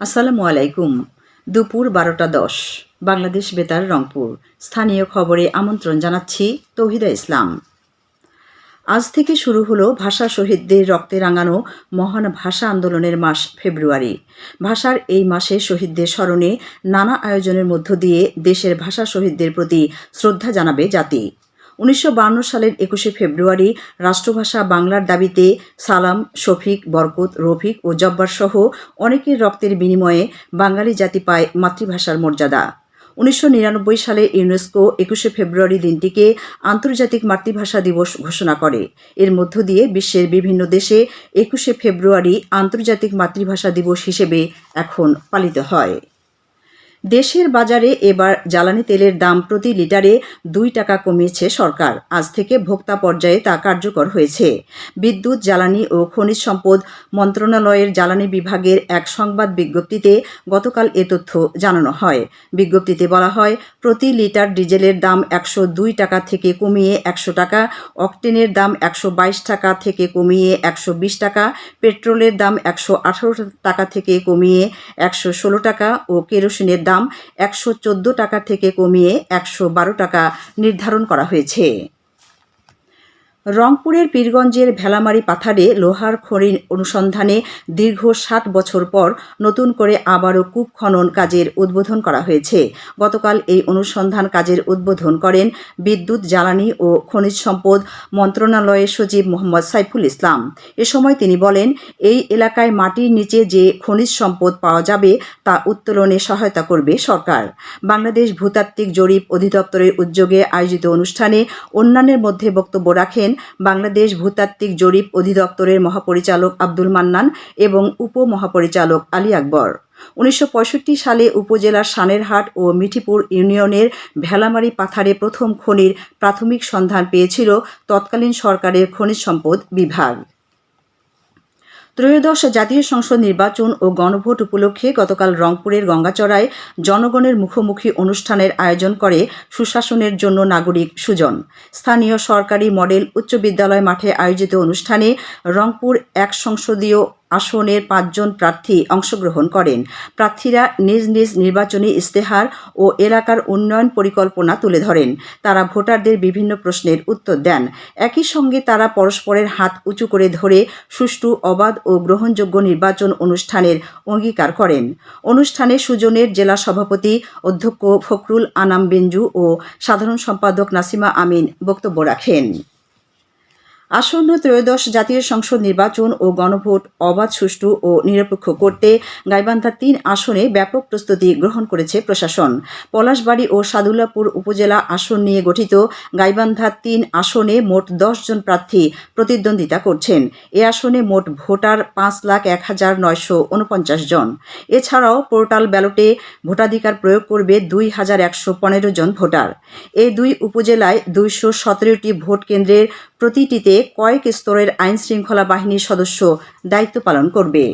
আসসালামু আলাইকুম। দুপুর বারোটা দশ। বাংলাদেশ বেতার, রংপুর। স্থানীয় খবরে আমন্ত্রণ জানাচ্ছি তৌহিদা ইসলাম। আজ থেকে শুরু হলো ভাষা শহীদদের রক্তে রাঙানো মহান ভাষা আন্দোলনের মাস ফেব্রুয়ারি। ভাষার এই মাসে শহীদদের স্মরণে নানা আয়োজনের মধ্য দিয়ে দেশের ভাষা শহীদদের প্রতি শ্রদ্ধা জানাবে জাতি। উনিশশো সালের একুশে ফেব্রুয়ারি রাষ্ট্রভাষা বাংলার দাবিতে সালাম, শফিক, বরকত, রফিক ও জব্বার সহ অনেকের রক্তের বিনিময়ে বাঙালি জাতি পায় মাতৃভাষার মর্যাদা। উনিশশো নিরানব্বই সালে ইউনেস্কো একুশে ফেব্রুয়ারি দিনটিকে আন্তর্জাতিক মাতৃভাষা দিবস ঘোষণা করে। এর মধ্য দিয়ে বিশ্বের বিভিন্ন দেশে একুশে ফেব্রুয়ারি আন্তর্জাতিক মাতৃভাষা দিবস হিসেবে এখন পালিত হয়। দেশের বাজারে এবার জ্বালানি তেলের দাম প্রতি লিটারে দুই টাকা কমিয়েছে সরকার। আজ থেকে ভোক্তা পর্যায়ে তা কার্যকর হয়েছে। বিদ্যুৎ, জ্বালানি ও খনিজ সম্পদ মন্ত্রণালয়ের জ্বালানি বিভাগের এক সংবাদ বিজ্ঞপ্তিতে গতকাল এ তথ্য জানানো হয়। বিজ্ঞপ্তিতে বলা হয়, প্রতি লিটার ডিজেলের দাম একশো দুই টাকা থেকে কমিয়ে একশো টাকা, অকটেনের দাম একশো বাইশ টাকা থেকে কমিয়ে একশো বিশ টাকা, পেট্রোলের দাম একশো আঠারো টাকা থেকে কমিয়ে একশো ষোলো টাকা ও কেরোসিনের দাম একশো চোদ্দ টাকা থেকে কমিয়ে একশো বারো টাকা নির্ধারণ করা হয়েছে। রংপুরের পীরগঞ্জের ভেলামারি পাথারে লোহার খনির অনুসন্ধানে দীর্ঘ ষাট বছর পর নতুন করে আবারও কূপ খনন কাজের উদ্বোধন করা হয়েছে। গতকাল এই অনুসন্ধান কাজের উদ্বোধন করেন বিদ্যুৎ, জ্বালানি ও খনিজ সম্পদ মন্ত্রণালয়ের সচিব মোহাম্মদ সাইফুল ইসলাম। এ সময় তিনি বলেন, এই এলাকায় মাটির নিচে যে খনিজ সম্পদ পাওয়া যাবে তা উত্তোলনে সহায়তা করবে সরকার। বাংলাদেশ ভূতাত্ত্বিক জরিপ অধিদপ্তরের উদ্যোগে আয়োজিত অনুষ্ঠানে অন্যান্যের মধ্যে বক্তব্য রাখেন বাংলাদেশ ভূতাত্ত্বিক জরিপ অধিদপ্তরের মহাপরিচালক আব্দুল মান্নান এবং উপমহাপরিচালক আলী আকবর। উনিশশো পঁয়ষট্টি সালে উপজেলার সানেরহাট ও মিঠিপুর ইউনিয়নের ভেলামারি পাথারে প্রথম খনির প্রাথমিক সন্ধান পেয়েছিল তৎকালীন সরকারের খনিজ সম্পদ বিভাগ। ত্রয়োদশ জাতীয় সংসদ নির্বাচন ও গণভোট উপলক্ষে গতকাল রংপুরের গঙ্গাচড়ায় জনগণের মুখোমুখি অনুষ্ঠানের আয়োজন করে সুশাসনের জন্য নাগরিক সুজন। স্থানীয় সরকারি মডেল উচ্চ বিদ্যালয় মাঠে আয়োজিত অনুষ্ঠানে রংপুর এক সংসদীয় আসনের পাঁচজন প্রার্থী অংশগ্রহণ করেন। প্রার্থীরা নিজ নিজ নির্বাচনী ইস্তেহার ও এলাকার উন্নয়ন পরিকল্পনা তুলে ধরেন। তারা ভোটারদের বিভিন্ন প্রশ্নের উত্তর দেন। একই সঙ্গে তারা পরস্পরের হাত উঁচু করে ধরে সুষ্ঠু, অবাধ ও গ্রহণযোগ্য নির্বাচন অনুষ্ঠানের অঙ্গীকার করেন। অনুষ্ঠানে সুজনের জেলা সভাপতি অধ্যক্ষ ফখরুল আনাম বেঞ্জু ও সাধারণ সম্পাদক নাসিমা আমিন বক্তব্য রাখেন। আসন্ন ত্রয়োদশ জাতীয় সংসদ নির্বাচন ও গণভোট অবাধ, সুষ্ঠু ও নিরপেক্ষ করতে গাইবান্ধা তিন আসনে ব্যাপক প্রস্তুতি গ্রহণ করেছে প্রশাসন। পলাশবাড়ী ও সাদুল্লাপুর উপজেলা আসন নিয়ে গঠিত গাইবান্ধা তিন আসনে মোট দশ জন প্রার্থী প্রতিদ্বন্দ্বিতা করছেন। এ আসনে মোট ভোটার পাঁচ লাখ এক হাজার নয়শো উনপঞ্চাশ জন। এছাড়াও পোর্টাল ব্যালটে ভোটাধিকার প্রয়োগ করবে দুই হাজার একশো পনেরো জন ভোটার। এই দুই উপজেলায় দুইশো সতেরোটি ভোট কেন্দ্রের প্রতিটিতে কয়েক স্তরের আইন শৃঙ্খলা বাহিনীর সদস্য দায়িত্ব পালন করবে।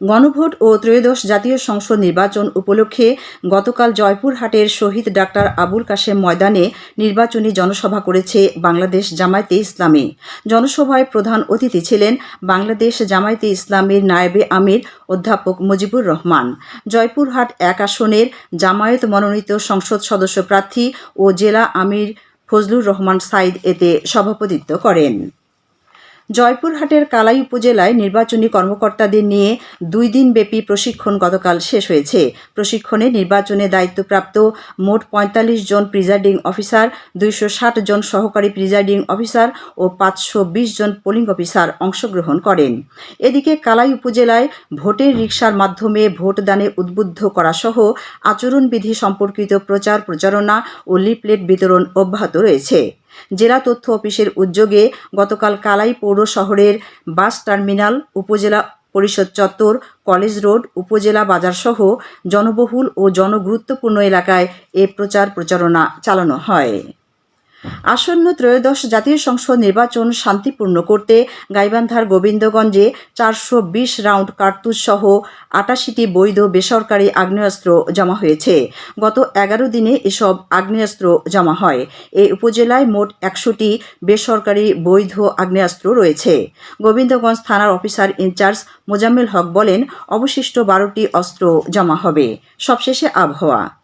গণভোট ও ত্রয়োদশ জাতীয় সংসদ নির্বাচন উপলক্ষে গতকাল জয়পুরহাটের শহীদ ডাক্তার আবুল কাশেম ময়দানে নির্বাচনী জনসভা করেছে বাংলাদেশ জামায়াতে ইসলামী। জনসভায় প্রধান অতিথি ছিলেন বাংলাদেশ জামায়াতে ইসলামীর নায়েবে আমির অধ্যাপক মুজিবুর রহমান। জয়পুরহাট এক আসনের জামায়াত মনোনীত সংসদ সদস্য প্রার্থী ও জেলা আমির ফজলুর রহমান সাইদ এতে সভাপতিত্ব করেন। জয়পুরহাটের কালাই উপজেলায় নির্বাচনী কর্মকর্তাদের নিয়ে দুই দিনব্যাপী প্রশিক্ষণ গতকাল শেষ হয়েছে। প্রশিক্ষণে নির্বাচনে দায়িত্বপ্রাপ্ত মোট পঁয়তাল্লিশ জন প্রিজাইডিং অফিসার, দুইশো ষাট জন সহকারী প্রিজাইডিং অফিসার ও পাঁচশো বিশ জন পোলিং অফিসার অংশগ্রহণ করেন। এদিকে কালাই উপজেলায় ভোটের রিক্সার মাধ্যমে ভোটদানে উদ্বুদ্ধ করা সহ আচরণবিধি সম্পর্কিত প্রচার প্রচারণা ও লিপলেট বিতরণ অব্যাহত রয়েছে। জেলা তথ্য অফিসের উদ্যোগে গতকাল কালাই পৌর শহরের বাস টার্মিনাল, উপজেলা পরিষদ চত্বর, কলেজ রোড, উপজেলা বাজারসহ জনবহুল ও জনগুরুত্বপূর্ণ এলাকায় এ প্রচার প্রচারণা চালানো হয়। আসন্ন ত্রয়োদশ জাতীয় সংসদ নির্বাচন শান্তিপূর্ণ করতে গাইবান্ধার গোবিন্দগঞ্জে চারশো বিশ রাউন্ড কার্তুজ সহ আটাশিটি বৈধ বেসরকারি আগ্নেয়াস্ত্র জমা হয়েছে। গত এগারো দিনে এসব আগ্নেয়াস্ত্র জমা হয়। এই উপজেলায় মোট একশোটি বেসরকারি বৈধ আগ্নেয়াস্ত্র রয়েছে। গোবিন্দগঞ্জ থানার অফিসার ইনচার্জ মোজাম্মেল হক বলেন, অবশিষ্ট বারোটি অস্ত্র জমা হবে। সবশেষে আবহাওয়া।